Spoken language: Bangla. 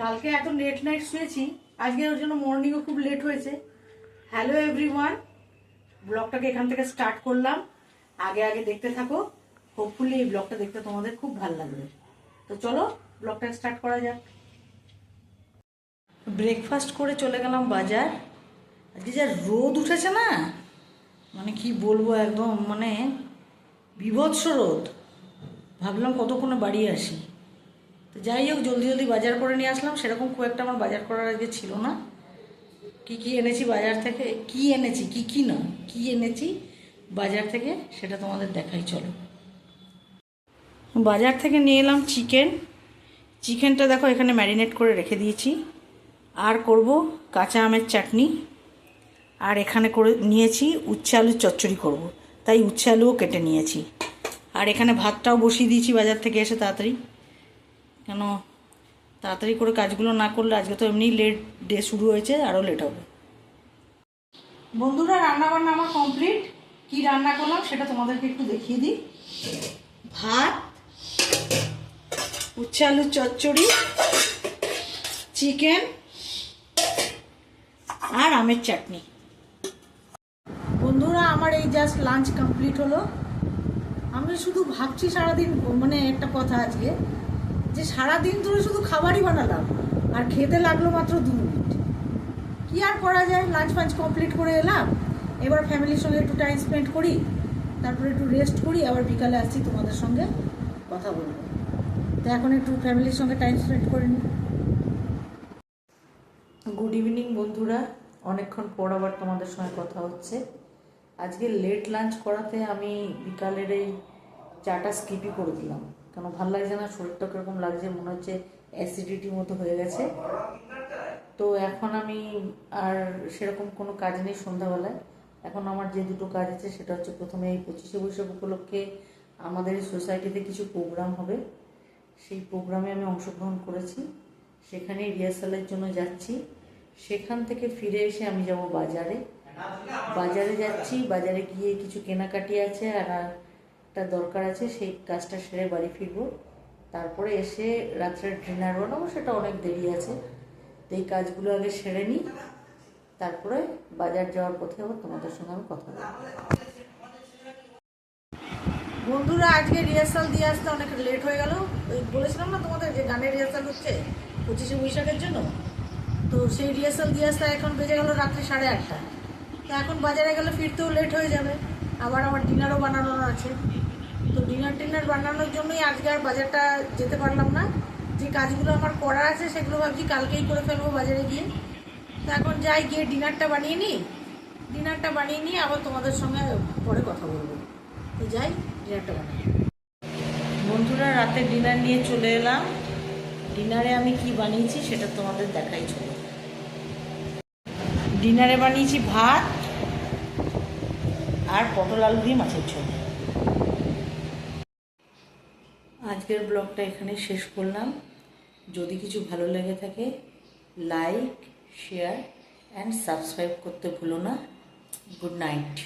কালকে এত লেট নাইট শুয়েছি, আজকে ওর জন্য মর্নিংও খুব লেট হয়েছে। হ্যালো এভরিওয়ান ব্লগটাকে এখান থেকে স্টার্ট করলাম। আগে আগে দেখতে থাকো হোপফুলি এই ব্লগটা দেখতে তোমাদের খুব ভালো লাগবে। তো চলো ব্লগটা স্টার্ট করা যাক। ব্রেকফাস্ট করে চলে গেলাম বাজার। আজকে যা রোদ উঠেছে না মানে কি বলব একদম মানে বিভৎস রোদ। ভাবলাম কতক্ষণে বাড়ি আসি। তো যাই হোক, জলদি জলদি বাজার করে নিয়ে আসলাম। সেরকম খুব একটা আমার বাজার করার আগে ছিল না। কি কি এনেছি বাজার থেকে? কি এনেছি? কি কি না? কি এনেছি বাজার থেকে? সেটা তোমাদের দেখাই, চলো। বাজার থেকে নিয়ে এলাম চিকেন। চিকেনটা দেখো, এখানে ম্যারিনেট করে রেখে দিয়েছি। আর করব কাঁচা আমের চাটনি। আর এখানে করে নিয়েছি উচ্ছে আলুর চচ্চড়ি করব। তাই উচ্ছে আলুও কেটে নিয়েছি। আর এখানে ভাতটাও বসিয়ে দিয়েছি বাজার থেকে এসে তাড়াতাড়ি। কেন? তাড়াতাড়ি করে কাজগুলো না করলে আজকে তো এমনি লেট ডে শুরু হয়েছে আরও লেট হবে। বন্ধুরা রান্না বান্না আমার কমপ্লিট কি রান্না করলাম সেটা তোমাদেরকে একটু দেখিয়ে দিই। ভাত, উচ্ছে আলুর চচ্চড়ি, চিকেন আর আমের চাটনি। বন্ধুরা, আমার এই জাস্ট লাঞ্চ কমপ্লিট হলো। আমি শুধু ভাবছি সারাদিন মানে একটা কথা আজকে। যে সারাদিন ধরে শুধু খাবারই বানালাম, আর খেতে লাগল মাত্র দু মিনিট। কি আর করা যায়? লাঞ্চ ফাঞ্চ কমপ্লিট করে এলাম। এবার ফ্যামিলির সঙ্গে একটু টাইম স্পেন্ড করি, তারপরে একটু রেস্ট করি, আবার বিকালে আসছি তোমাদের সঙ্গে কথা বলব। তো এখন একটু ফ্যামিলির সঙ্গে টাইম স্পেন্ড করে নিই গুড ইভিনিং বন্ধুরা। অনেকক্ষণ পর আবার তোমাদের সঙ্গে কথা হচ্ছে। আজকে লেট লাঞ্চ করাতে আমি বিকালের এই চাটা স্কিপই করে দিলাম। কেন ভালো লাগছে না? শরীরটা কীরকম লাগছে? মনে হচ্ছে অ্যাসিডিটির মতো হয়ে গেছে। তো এখন আমি আর সেরকম কোনো কাজ নেই সন্ধ্যাবেলায়। এখন আমার যে দুটো কাজ আছে, সেটা হচ্ছে প্রথমে এই পঁচিশে বৈশাখ উপলক্ষে আমাদের সোসাইটিতে কিছু প্রোগ্রাম হবে। সেই প্রোগ্রামে আমি অংশগ্রহণ করেছি। সেখানে রিহার্সালের জন্য যাচ্ছি। সেখান থেকে ফিরে এসে আমি যাব বাজারে। বাজারে যাচ্ছি। বাজারে গিয়ে কিছু কেনাকাটি আছে আর একটা দরকার আছে, সেই কাজটা সেরে বাড়ি ফিরবো। তারপরে এসে রাত্রে ডিনার বানাবো, সেটা অনেক দেরি আছে। তো এই কাজগুলো আগে সেরে নিই। তারপরে বাজার যাওয়ার পথে আবার তোমাদের সঙ্গে আমি কথা বলব। বন্ধুরা, আজকে রিহার্সাল দিয়ে আসতে অনেক লেট হয়ে গেল। ওই বলেছিলাম না তোমাদের যে গানের রিহার্সাল হচ্ছে পঁচিশে বৈশাখের জন্য? তো সেই রিহার্সাল দিয়ে আসতে এখন বেজে গেল রাত্রি সাড়ে আটটা। তো এখন বাজারে গেলে ফিরতেও লেট হয়ে যাবে। আবার আমার ডিনারও বানানোর আছে। তো ডিনার টিনার বানানোর জন্যই আজকে আর বাজারটা যেতে পারলাম না। যে কাজগুলো আমার করা আছে, সেগুলো ভাবছি কালকেই করে ফেলব বাজারে গিয়ে। তো এখন যাই, গিয়ে ডিনারটা বানিয়ে নিই। ডিনারটা বানিয়ে নিয়ে আবার তোমাদের সঙ্গে পরে কথা বলব। তো যাই, ডিনারটা বানাই বন্ধুরা, রাতে ডিনার নিয়ে চলে এলাম। ডিনারে আমি কি বানিয়েছি সেটা তোমাদের দেখাই চলো। ডিনারে বানিয়েছি ভাত আর পটল আলু দিয়ে মাছের ঝোল। আজকের ব্লগটা এখানে শেষ করলাম। যদি কিছু ভালো লেগে থাকে লাইক শেয়ার অ্যান্ড সাবস্ক্রাইব করতে ভুলো না। Good night